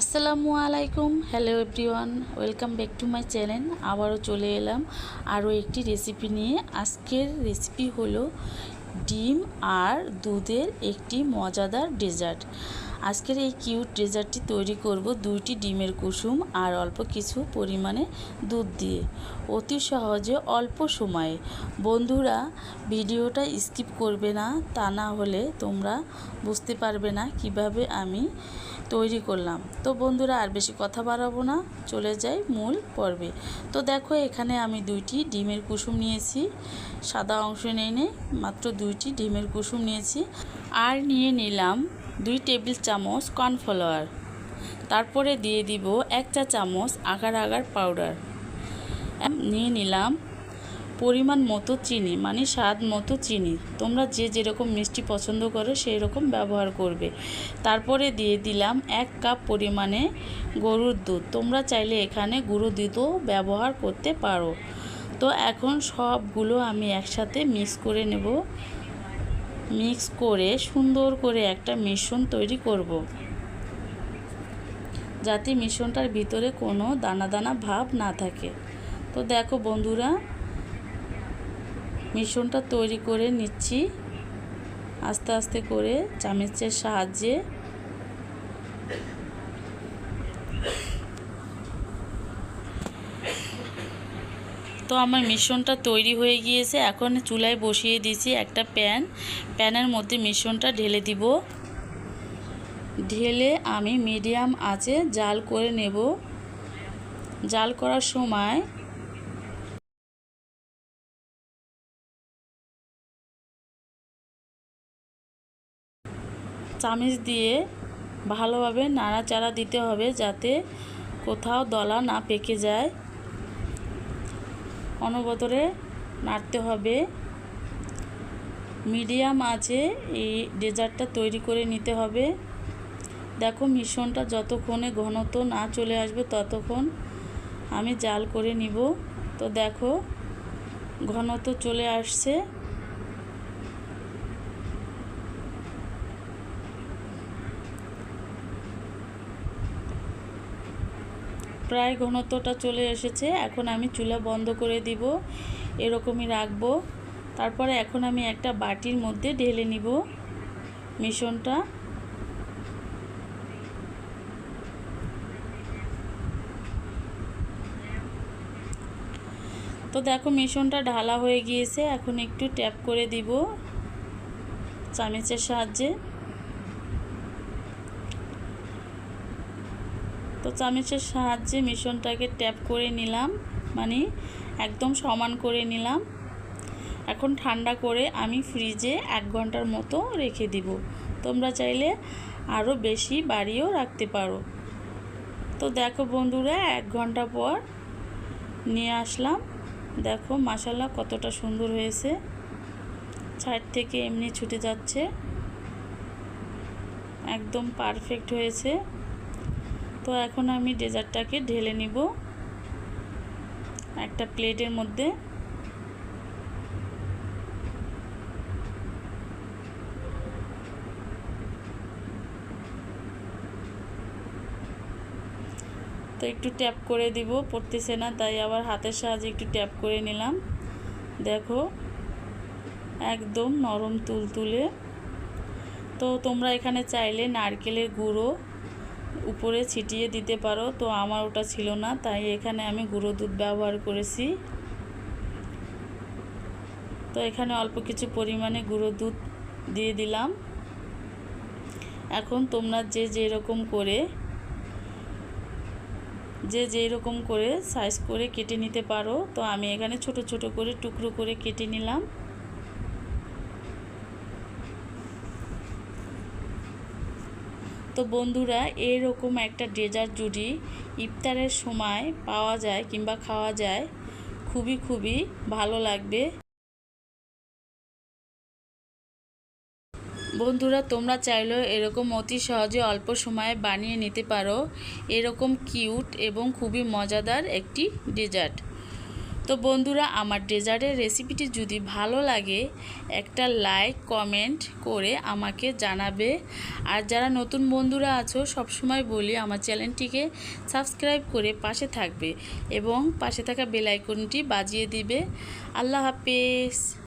আসসালামু আলাইকুম। Hello everyone welcome back to my channel আবারও চলে এলাম আরও একটি রেসিপি নিয়ে। আজকের রেসিপি হলো ডিম আর দুধের একটি মজাদার ডেজার্ট আজকের এই কিউট ডেজার্টটি তৈরি করব দুইটি ডিমের কুসুম আর অল্প কিছু পরিমাণে দুধ দিয়ে। অতি সহজে অল্প সময়ে। বন্ধুরা, ভিডিওটা স্কিপ করবে না, তা না হলে তোমরা বুঝতে পারবে না কীভাবে আমি তৈরি করলাম। তো বন্ধুরা, আর বেশি কথা বাড়াবো না, চলে যাই মূল পর্বে। তো দেখো, এখানে আমি দুইটি ডিমের কুসুম নিয়েছি। সাদা অংশ নিয়ে নে, মাত্র দুইটি ডিমের কুসুম নিয়েছি। আর নিয়ে নিলাম দুই টেবিল চামচ কর্নফ্লাওয়ার। তারপরে দিয়ে দিব এক চা চামচ আগার আগার পাউডার। নিয়ে নিলাম পরিমাণ মতো চিনি মানে স্বাদ মতো চিনি। তোমরা যে যেরকম মিষ্টি পছন্দ করো সেই রকম ব্যবহার করবে। তারপরে দিয়ে দিলাম এক কাপ পরিমাণে গরুর দুধ। তোমরা চাইলে এখানে গুঁড়ো দুধও ব্যবহার করতে পারো। তো এখন সবগুলো আমি একসাথে মিক্স করে নেব। মিক্স করে সুন্দর করে একটা মিশ্রণ তৈরি করব। যাতে মিশ্রণটার ভিতরে কোনো দানা দানা ভাব না থাকে। তো দেখো বন্ধুরা, মিশ্রণটা তৈরি করে নিচ্ছি। আস্তে আস্তে করে চামচের সাহায্যে তো আমার মিশ্রণটা তৈরি হয়ে গিয়েছে। এখন চুলায় বসিয়ে দিয়েছি একটা প্যান। প্যানের মধ্যে মিশ্রণটা ঢেলে দিব। ঢেলে আমি মিডিয়াম আঁচে জাল করে নেব। জাল করার সময় চামিচ দিয়ে ভালোভাবে নাড়াচাড়া দিতে হবে যাতে কোথাও দলা না পেকে যায়। অনবতরে নাড়তে হবে। মিডিয়াম আছে এই ডেজার্টটা তৈরি করে নিতে হবে। দেখো মিশ্রণটা যতক্ষণে ঘনত্ব না চলে আসবে ততক্ষণ আমি জাল করে নিব। তো দেখো ঘনত্ব চলে আসছে। প্রায় ঘনত্বটা চলে এসেছে। এখন আমি চুলা বন্ধ করে দিব, এরকমই রাখব। তারপরে এখন আমি একটা বাটির মধ্যে ঢেলে নিব মিশ্রণটা। তো দেখো মিশ্রণটা ঢালা হয়ে গিয়েছে, এখন একটু ট্যাপ করে দিব চামচের সাহায্যে। তো চামচের সাহায্যে মিশ্রণটাকে ট্যাপ করে নিলাম মানে একদম সমান করে নিলাম। এখন ঠান্ডা করে আমি ফ্রিজে এক ঘণ্টার মতো রেখে দিব। তোমরা চাইলে আরও বেশি বাড়িয়েও রাখতে পারো। তো দেখো বন্ধুরা, এক ঘণ্টা পর নিয়ে আসলাম। দেখো মাসাল্লা কতটা সুন্দর হয়েছে। ছাইড থেকে এমনি ছুটে যাচ্ছে। একদম পারফেক্ট হয়েছে। তো এখন আমি ডেজার্টটাকে ঢেলে নিব একটা প্লেটের মধ্যে। তো একটু ট্যাপ করে দিব, পড়তেছে না, তাই আবার হাতের সাহায্যে একটু ট্যাপ করে নিলাম। দেখো, একদম নরম তুলতুলে। তো তোমরা এখানে চাইলে নারকেলের গুঁড়ো উপরে ছিটিয়ে দিতে পারো। তো আমার ওটা ছিল না, তাই এখানে আমি গুঁড়ো দুধ ব্যবহার করেছি। তো এখানে অল্প কিছু পরিমাণে গুঁড়ো দুধ দিয়ে দিলাম। এখন তোমরা যে যেরকম করে, যে যেই রকম করে সাইজ করে কেটে নিতে পারো। তো আমি এখানে ছোট ছোট করে টুকরো করে কেটে নিলাম। তো বন্ধুরা, এরকম একটা ডেজার্ট যদি ইফতারের সময় পাওয়া যায় কিংবা খাওয়া যায়, খুবই খুবই ভালো লাগবে। বন্ধুরা, তোমরা চাইলেও এরকম অতি সহজে অল্প সময়ে বানিয়ে নিতে পারো। এরকম কিউট এবং খুবই মজাদার একটি ডেজার্ট তো বন্ধুরা, আমার ডেজার্টের রেসিপিটি যদি ভালো লাগে, একটা লাইক কমেন্ট করে আমাকে জানাবে। আর যারা নতুন বন্ধুরা আছো, সবসময় বলি আমার চ্যানেলটিকে সাবস্ক্রাইব করে পাশে থাকবে এবং পাশে থাকা বেলাইকনটি বাজিয়ে দিবে। আল্লাহ হাফেজ।